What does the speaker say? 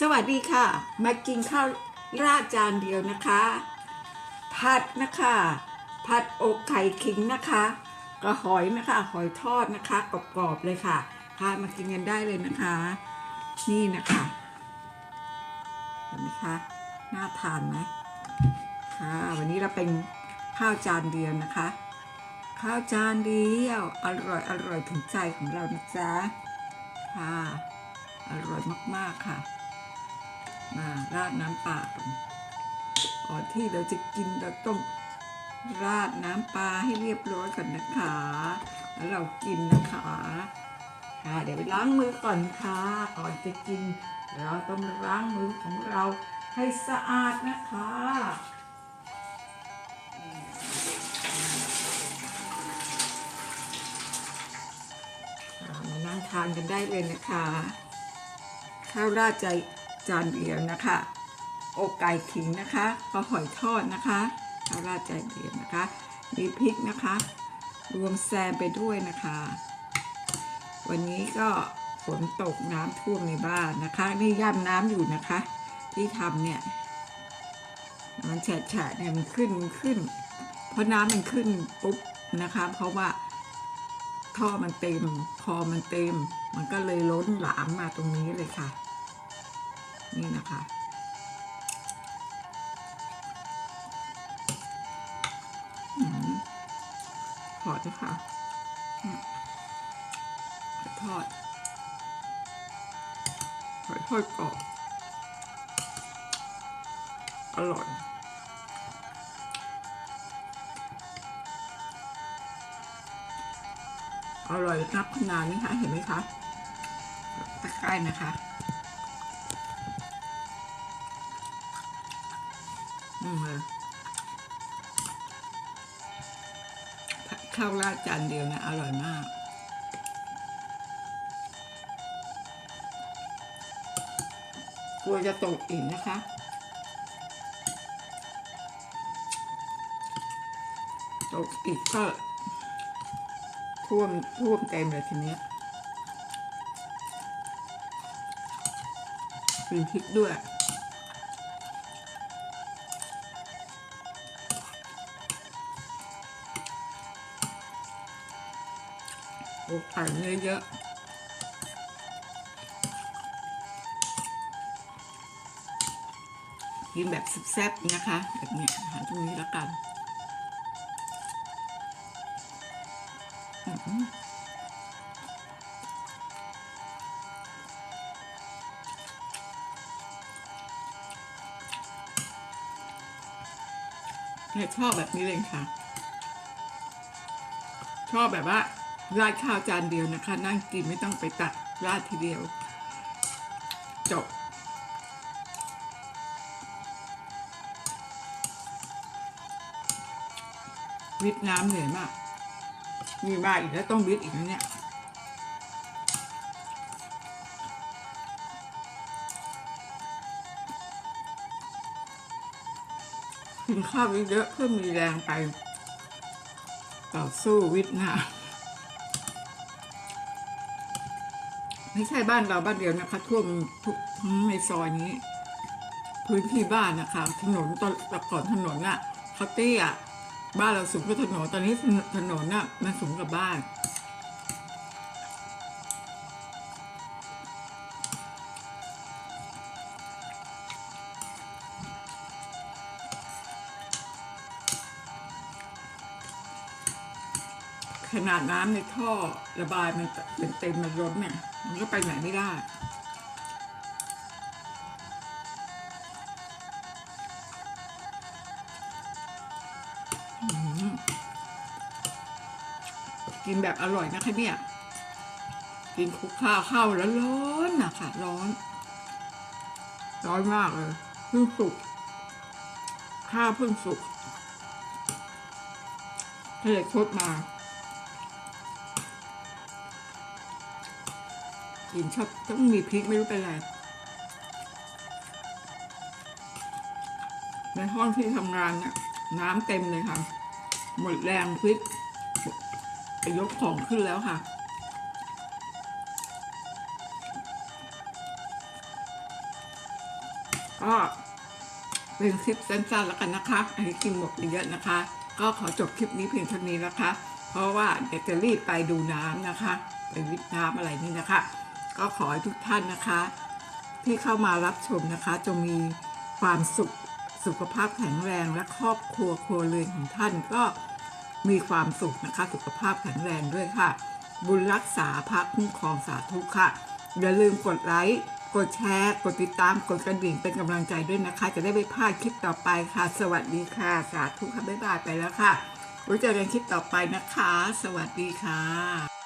สวัสดีค่ะ มากินข้าวราดจานเดียวนะคะ ผัดนะคะ ผัดอกไข่ขิงนะคะกระหอยนะคะ หอยทอดนะคะกรอบๆเลยค่ะพามากินกันได้เลยนะคะ นี่นะคะเห็นไหมคะน่าทานไหมค่ะวันนี้เราเป็นข้าวจานเดียวนะคะ ข้าวจานเดียว อร่อยอร่อยถึงใจของเรานะจ๊ะค่ะอร่อยมากๆค่ะ มาราดน้ำปลาก่อนก่อนที่เราจะกินเราต้องราดน้ำปลาให้เรียบร้อยก่อนนะคะ แล้วเรากินนะคะ ค่ะ เดี๋ยวไปล้างมือก่อนค่ะ ก่อนจะกิน เราต้องล้างมือของเราให้สะอาดนะคะค่ะมานั่งทานกันได้เลยนะคะ ข้าวราดใจ จานเดียวนะคะ อกไก่ขิงนะคะปลาหอยทอดนะคะข้าวราดใจเดียวนะคะ มีพริกนะคะ รวมแซมไปด้วยนะคะ วันนี้ก็ฝนตกน้ำท่วมในบ้านนะคะ นี่ย่ำน้ำอยู่นะคะ ที่ทำเนี่ย มันแฉะๆเนี่ยมันขึ้นมันขึ้น เพราะน้ำมันขึ้นปุ๊บนะคะ เพราะว่าท่อมันเต็ม คอมันเต็ม มันก็เลยล้นหลามมาตรงนี้เลยค่ะ นี่นะคะอืมทอดด้วยค่ะหอยทอดหอยทอดกรอบอร่อยอร่อยนับขนาดนี้ค่ะ เห็นไหมคะใกล้นะคะ อืมเลยข้าวราดจานเดียวนะอร่อยมากกลัวจะตกอีกนะคะ ตกอีกก็ท่วมท่วมเต็มเลยทีเนี้ยมีพริกด้วย อ้ไข่เยอะกินแบบแซ่บๆนะคะ แบบเนี้ยอาหารตรงนี้แล้วกันเนี่ยชอบแบบนี้เลยค่ะ ชอบแบบว่า ราดข้าวจานเดียวนะคะ นั่งกินไม่ต้องไปตักราดทีเดียว จบ วิทน้ำเหนื่อยมาก มีมาอีกแล้วต้องวิทอีกนะเนี่ยกินข้าวเยอะๆเพื่อมีแรงไปต่อสู้วิทย์หนะ ไม่ใช่บ้านเราบ้านเดียวนะคะ ท่วมทุกทั้งในซอยนี้ พื้นที่บ้านนะคะ ถนนตอนต่ก่อนถนนน่ะเขาเตี้ยบ้านเราสูงกว่าถนนตอนนี้ถนนน่ะมันสูงกับบ้าน ขนาดน้ำในท่อระบายมันเป็นเต็มมันล้นเนี่ย มันก็ไปไหนไม่ได้ กินแบบอร่อยนะคะเนี่ย กินคลุกข้าวข้าวแล้วร้อนนะค่ะ ร้อน ร้อนมากเลยเพิ่งสุกข้าวเพิ่งสุกทะเลทดมา กินชอบต้องมีพริกไม่รู้เป็นไรในห้องที่ทำงานเนี่ยน้ำเต็มเลยค่ะ หมดแรงพริกไปยกของขึ้นแล้วค่ะ ก็เป็นคลิปสั้นๆแล้วกันนะคะ อันนี้กินหมดไปเยอะนะคะ ก็ขอจบคลิปนี้เพียงเท่านี้นะคะ เพราะว่าเดี๋ยวจะรีบไปดูน้ำนะคะ ไปวิทน้ำอะไรนี่นะคะ ก็ขอให้ทุกท่านนะคะ ที่เข้ามารับชมนะคะจงมีความสุขสุขภาพแข็งแรงและครอบครัวครัวเรือนของท่านก็มีความสุขนะคะ สุขภาพแข็งแรงด้วยค่ะ บุญรักษาพระคุ้มครองสาธุค่ะ อย่าลืมกดไลค์กดแชร์ กดติดตาม กดกระดิ่งเป็นกำลังใจด้วยนะคะ จะได้ไม่พลาดคลิปต่อไปค่ะ สวัสดีค่ะ สาธุค่ะ บ๊ายบายไปแล้วค่ะไว้เจอกันคลิปต่อไปนะคะ สวัสดีค่ะ